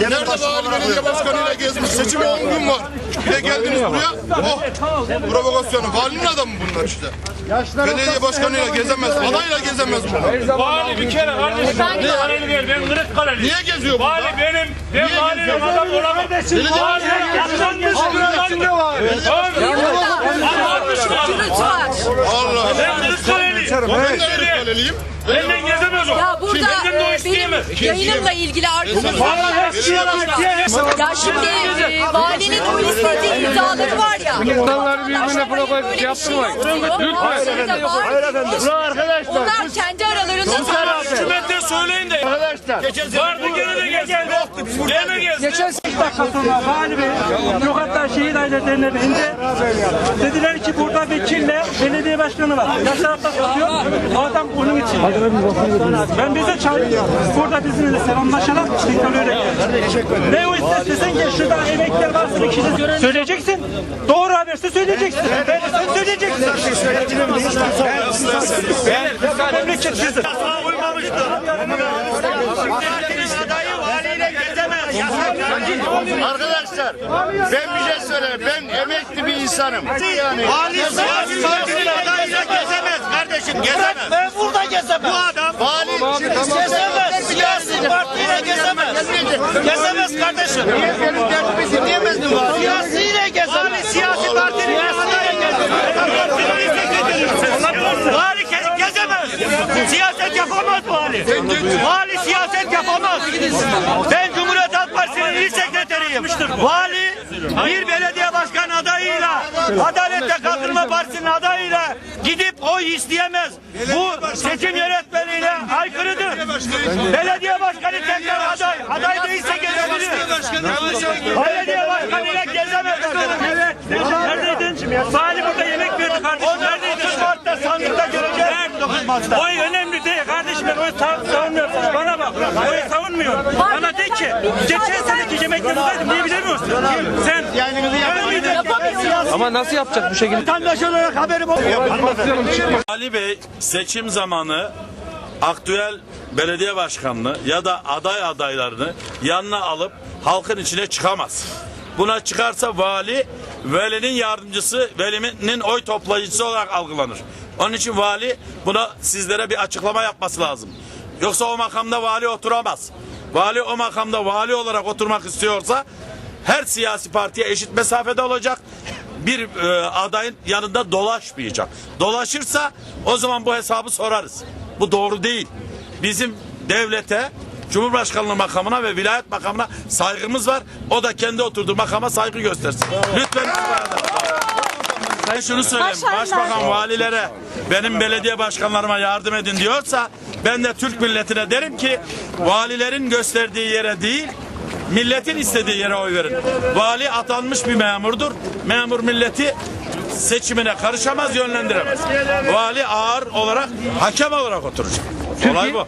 Nerede vali belediye başkanıyla gezmiş? Seçime 10 gün var. Bir de geldiniz buraya. Oh! Provokasyonu. Valinin adamı bunlar işte. Belediye başkanıyla gezemez. Adayla gezemez bunlar. Vali bir kere kardeşim. Ne Kareli değil ben Kırıkkareli. Niye geziyor bu? Vali benim. Ben valinin geziyor? adam olamam. Vali yapacağım mı? Gürültü var. Allah. Ben Kırıkkareli. Ben de Kırıkkaleliyim. Benden gezemez o. Ya burada Benden de o e, isteyemez. benim yayınımla ilgili arkadaşlar. Ya şimdi e, valinin o istediği iddiaları var ya. İnsanları birbirine provoke yaptırmayın. Lütfen. Hayır efendim. Onlar kendi aralarında Hükümete söyleyin Arkadaşlar. Vardı gene de gelsin. Gene gelsin. Geçen 8 dakika sonra Vali Bey Lokatlar Şehit Ailelerine indi. Dediler ki burada vekille belediye başkanı var. Yaşar Atlas atıyor. O adam onun için. Ben bize çağırıyorum. Burada bizimle selamlaşalım. Tekrar öyle geldi. Ne o istersen gel şurada emekler varsa kişi söyleyeceksin. Doğru haberse söyleyeceksin. Verirsen söyleyeceksin. Ben memleket kızı. Arkadaşlar ben bir şey söyleyeyim. Ben emekli bir insanım. Yani Ali siyasi partinin adayıyla gezemez kardeşim gezemez. Ben burada gezemez. Bu adam vali gezemez. Siyasi partiyle gezemez. Gezemez kardeşim. benim derdimi dinleyemez mi vali? Siyasiyle gezemez. Ali siyasi partinin adayıyla gezemez. Vali gezemez. Siyaset yapamaz vali. Vali siyaset yapamaz. Ben Vali bir belediye başkan adayıyla Adalet ve Kalkınma Partisi'nin adayıyla gidip oy isteyemez. Bu seçim yönetmeliğine aykırıdır. Belediye başkanı tekrar aday. Aday değilse gelebilir. Belediye başkanıyla gezemez. Evet. Neredeydin? Vali burada yemek verdi kardeşim. Neredeydin? 9 Mart'ta sandıkta göreceğiz. 9 Mart'ta. Oy önemli değil kardeşim ben oy sav- savunmuyorum. Bana bak. Oy savunmuyorum. Bana de ki geçen seneki yemeklerindeydim diye bilemiyorsun. Sen öyle miydin? Ama nasıl yapacak bu şekilde? Vatandaş olarak haberim oluyor. Ali Bey seçim zamanı aktüel belediye başkanını ya da aday adaylarını yanına alıp halkın içine çıkamaz. Buna çıkarsa vali velinin yardımcısı, velinin oy toplayıcısı olarak algılanır. Onun için vali buna sizlere bir açıklama yapması lazım. Yoksa o makamda vali oturamaz. Vali o makamda vali olarak oturmak istiyorsa her siyasi partiye eşit mesafede olacak bir e, adayın yanında dolaşmayacak. Dolaşırsa o zaman bu hesabı sorarız. Bu doğru değil. Bizim devlete Cumhurbaşkanlığı makamına ve vilayet makamına saygımız var. O da kendi oturduğu makama saygı göstersin. Lütfen ben şunu söyleyeyim. Başbakan valilere benim belediye başkanlarıma yardım edin diyorsa ben de Türk milletine derim ki valilerin gösterdiği yere değil milletin istediği yere oy verin. Vali atanmış bir memurdur. Memur milleti seçimine karışamaz, yönlendiremez. Vali ağır olarak hakem olarak oturacak. Olay bu.